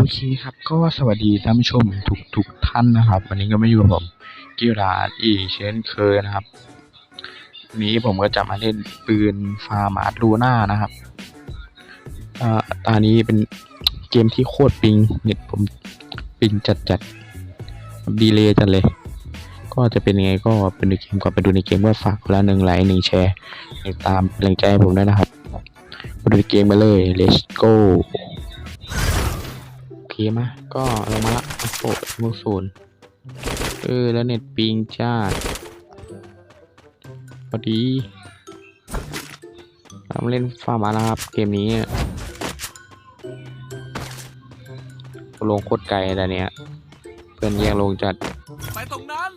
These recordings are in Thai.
โอเคครับ ก็สวัสดีท่านผู้ชมทุกทุกท่านนะครับ วันนี้ก็ไมาอยู่กับผมกิราดอีกเช่นเคยนะครับ นี้ผมก็จะมาเล่นปืนฟาร์มาร์ลูน่านะครับอ่าตอนนี้เป็นเกมที่โคตรปิงเน็ตผมปิงจัดจัดดีเลยจัดเลย ก็จะเป็นยังไงก็เป็นในเกมก่อนไปดูในเกมก็ฝากคนละหนึ่งไลค์หนึ่งแชร์ติดตามเป็นแรงใจให้ผมด้วยนะครับมาดูในเกมกันเลย let's go มาก็ลงมาละโอ้โหมูศูนย์เออ แล้วเน็ตปิงจ้าพอดีเรามาเล่นฟาร์มาแล้วครับ เกมนี้ลงโคตรไกลแต่เนี้ย เพื่อนแย่งลงจัด ไปตรงนั้น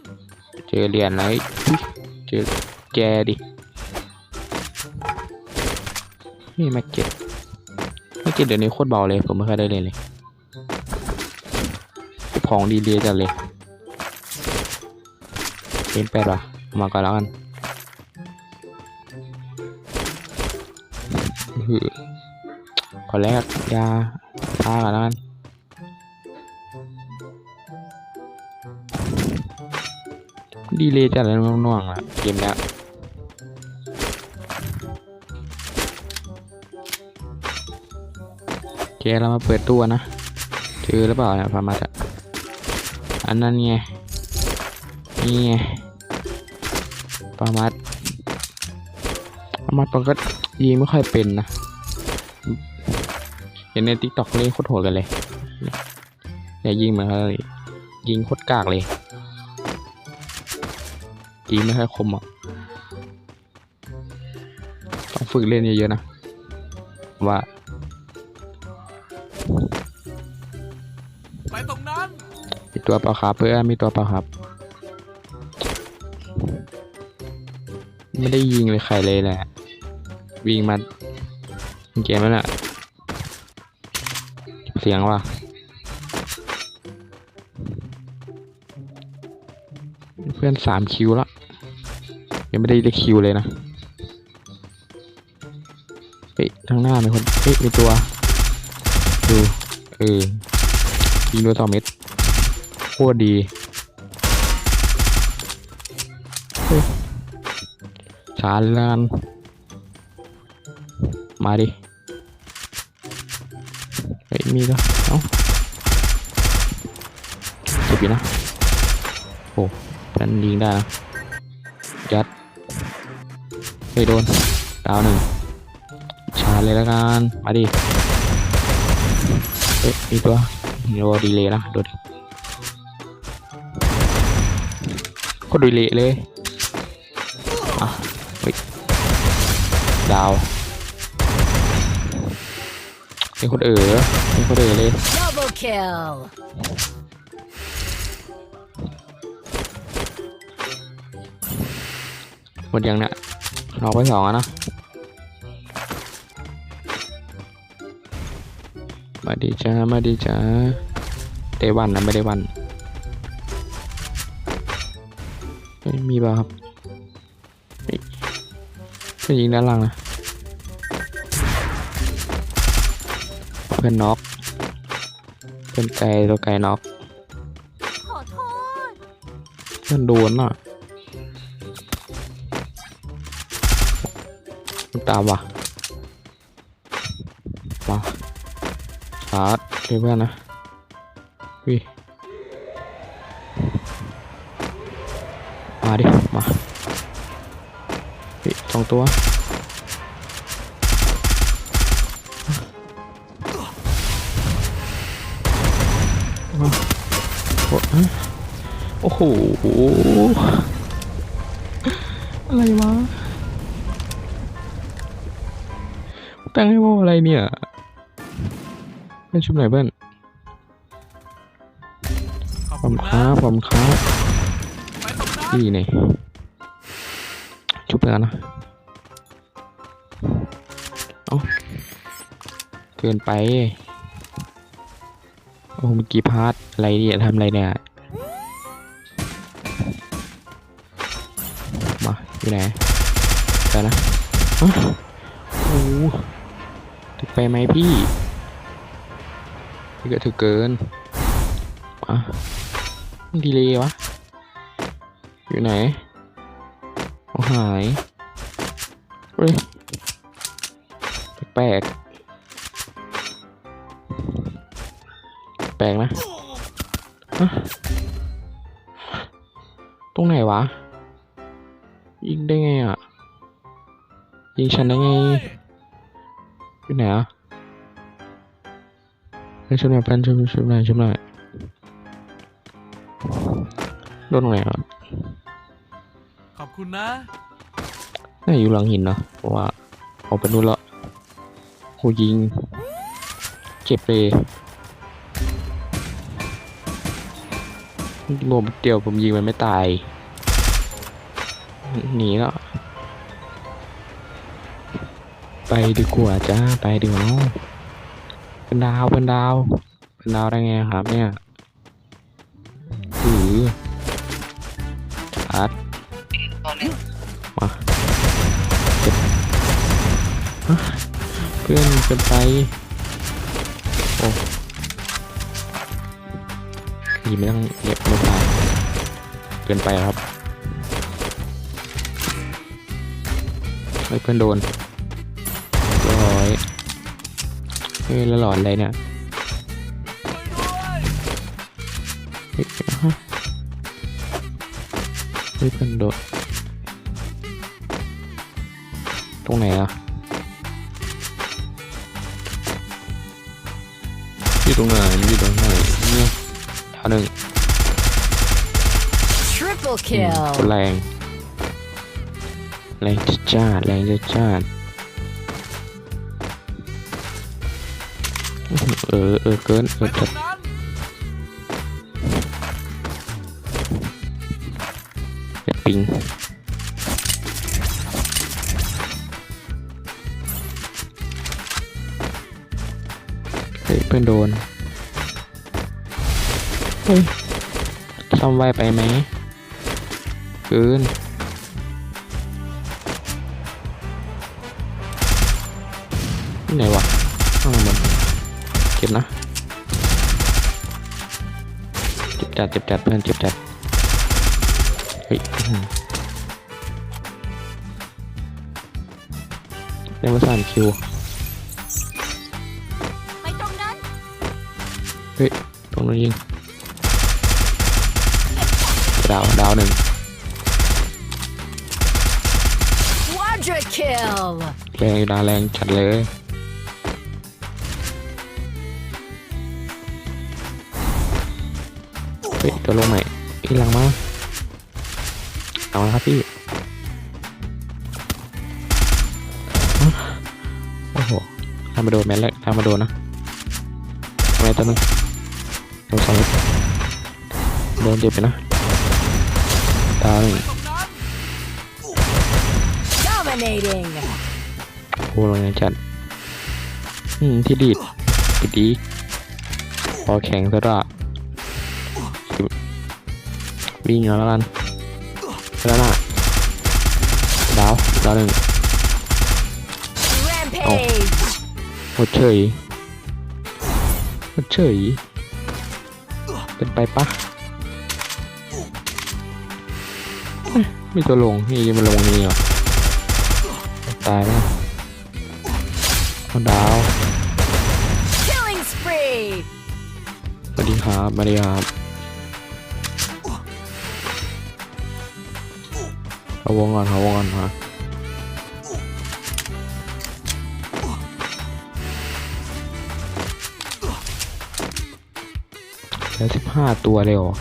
เจอเหรียญแล้วอุ๊ยเจอแจดิ นี่แม็กเก็ตแม็กเก็ตเดี๋ยวนี้โคตรเบาเลย ผมไม่เคยได้เล่นเลย ของดีเลยจัดเลยเล่นแปดวะมาก่อนแล้วกันอื้อขอแรกยาพาก่อนแล้วกันดีเลยจัดเลยน่วงๆอะเกมเนี้ยโอเคเรามาเปิดตู้นะเจอหรือเปล่าเนี่ยพามาจะ อันนั้นไง นี่ไงปามัดปามัดมันก็ยิงไม่ค่อยเป็นนะ เห็นในทิกต็อกเล่นโคตรโหดกันเลยเนี่ยยิงมือนกันเลยยิงโคตรกากเลยยิงไม่ค่อยคมอะ ต้องฝึกเล่นเยอะๆนะ ว่า ตัวเปล่าครับ เพื่อนมีตัวเปล่าครับ ไม่ได้ยิงเลยใครเลยแหละ วิ่งมาเกมแล้วน่ะ เสียงว่ะเพื่อนสามคิวแล้วยังไม่ได้ได้คิวเลยนะเฮ้ยทางหน้ามีคนเฮ้ยมีตัว ดู เออยิงด้วยสองเม็ด ตรดี ชาลยละกันมาดิเฮ้ยมีก็เอ้าเจ็บอยู่นะโอ้เพื่นยิงได้นะยัดเฮ้ยโดน ดาวหนึ่ง ชาร์เลยละกัน มาดิ เฮ้ยมีตัวโดนดีเลยนะ โดน ดิโคตรดีเลยเลยอะเฮ้ยดาวเป็นคนเอ๋อเป็นคนเอ๋อเลย Double kill. หมดยังเนี่ยนอกไปสองอะนะมาดีจ้ามาดีจ้าเตวันนะไม่ได้วัน ม่มีป่ะครับเฮ้ยเพื่อนยิงด้านล่างนะเพื่อนน็อกเพื่อนไก่ตัวไก่น็อกขอโทษเพื่อนโดนอะมันตามว่ะมาชาร์จช่วยเพื่อนนะวิ มาดิ มาวิสองตัวโอ้โห อะไรวะตั้งให้ว่าอะไรเนี่ยเป็นชุดไหนเพื่อนขอบคุณครับผมครับ นั้นนี่นี่ชุบแล้วนะเอาเกินไปโอ้เมื่อกี้พาร์ทอะไรเนี่ยทำอะไรเนี่ยมาอยู่ไหนไปนะโอ้โหถึกไปไหมพี่นี่ก็ถือเกินมามันดีเลยวะ อยู่ไหนเอาหายเฮ้ยแปลกแปลกนะตรงไหนวะ ยิงได้ไงอะ ยิงฉันได้ไงอยู่ไหนอะเฮ้ยช่วยหน่อยเพื่อนช่วยช่วยหน่อยช่วยหน่อยโดนตรงไหนอะ คุณนะ น่าอยู่หลังหินเนอะเพราะว่าเอาไปนู่นและโหยิง เจ็บเลยรวมเดียวผมยิงมันไม่ตาย หนีแล้วไปดีกว่าจ้าไปดีกว่าเนาะเป็นดาวเป็นดาวเป็นดาวได้ไงครับเนี่ยหือ พื่อนเกินไปโอ้ยิงไม่ต้องเก็บไม่ตายเกินไปครับไม่เพื่อนโดนร้อยเฮ้ยล้วหลอนอะไรเนี่ยช่วยด้วยเฮ้ยฮะเฮ้ยเพื่อนโดนตรงไหนอะ อยู่ตรงไหนอยู่ตรงไหนเนี่ยเท่าหนึ่ง Triple อืม kill. คนแรง แรงจัดจ้านแรงจัดจ้านอื้อหือเออเออเกินเอไปอตรจัดงนั้นเด็ดปิง พื่อนโดนเฮ้ยซ่อมไวไปไหมเกินที่ไหนวะข้างบนเจ็บนะเจ็บจัดเจ็บจัดเพื่อนเจ็บจัดเฮ้ยอื้อหือได้มาสามคิว ฮ้ยตรงนู้นยิงดาวดาวหนึ่ง Quadra kill. แรงอยู่นะแรงจัดเลย เฮ้ยตัวลงใหม่อีหลังมาเอาละครับพี่อ๊ะโอ้โหทำมาโดนแมนแรกทำมาโดนนะทำไมตัวนึง โดนสองโดนเจ็บไปนะดาวหนึ่งตรงนั้น Dominating. โอ้โหแรงจัดอืมที่ดีดดีดีพอแข็งซะด้วยวิ่งแล้วกันแล้วน่ะดาวดาวหนึ่ง Rampage. หมดเฉยหมดเฉย เป็นไปปะเอ้ยมีตัวลงนี่จะมาลงนี่เหรอตายแล้วเอาดาว Killing spree. สวัสดีครับสวัสดีครับเอาวงก่อนเอาวงก่อนมา แล้วสิบห้าตัวเลยเหรอ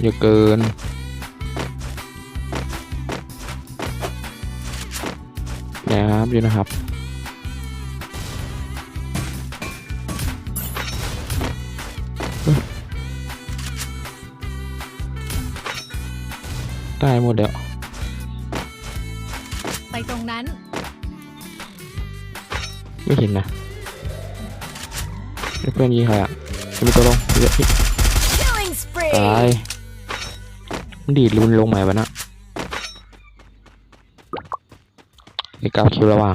เยอะเกิน นะครับอยู่นะครับ ได้หมดแล้ว ไปตรงนั้น ไม่เห็นนะ เพื่อนยิงใครอะจะ มีตัวลงเยอะพี่ตายดีดรุนลงใหม่วะนะเด็กเก้คิวแล้วว่ะ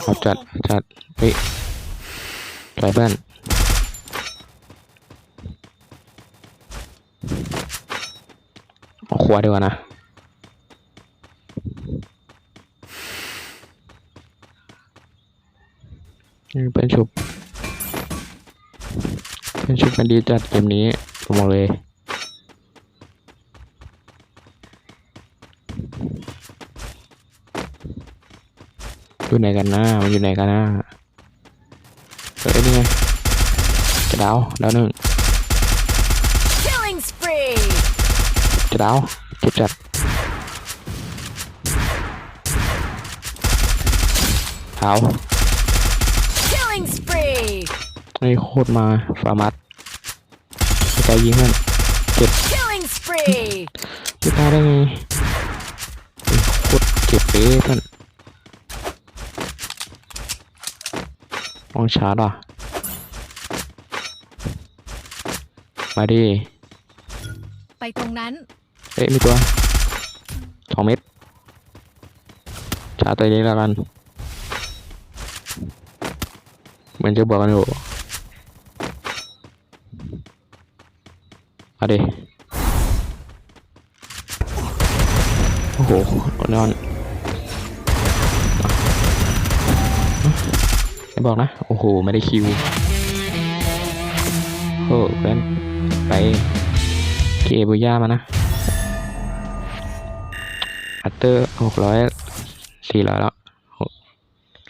เอาจัดจัดเฮ้ยไปเพื่อนเอาขวาดีกว่านะเป็นชุบ ชุบกันดีจัดเกมนี้ผมบอกเลยอยู่ไหนกันนะมันอยู่ไหนกันนะเอ้ยนี่ไงจะดาวดาวหนึ่ง Killing spree. จะดาวเจ็บจัดดาว Killing spree. ไอ้โคตรมาฟาร์มัสใจยิงมัน Killing spree. จะตายได้ไงไอ้โคตรเจ็บเป๊ะท่านมองชาร์จว่ะมาดิไปตรงนั้น เอ๊ะมีตัวสองเม็ดชาร์จตัวนี้แล้วกัน เหมือนจะบอกกันอยู่ มาดิโอ้โหนอนไม่บอกนะ โอ้โห ไม่ได้คิวโอ้เพื่อนไปเกบุย่ามานะอัตเตอร์หกร้อยสี่ร้อยแล้ว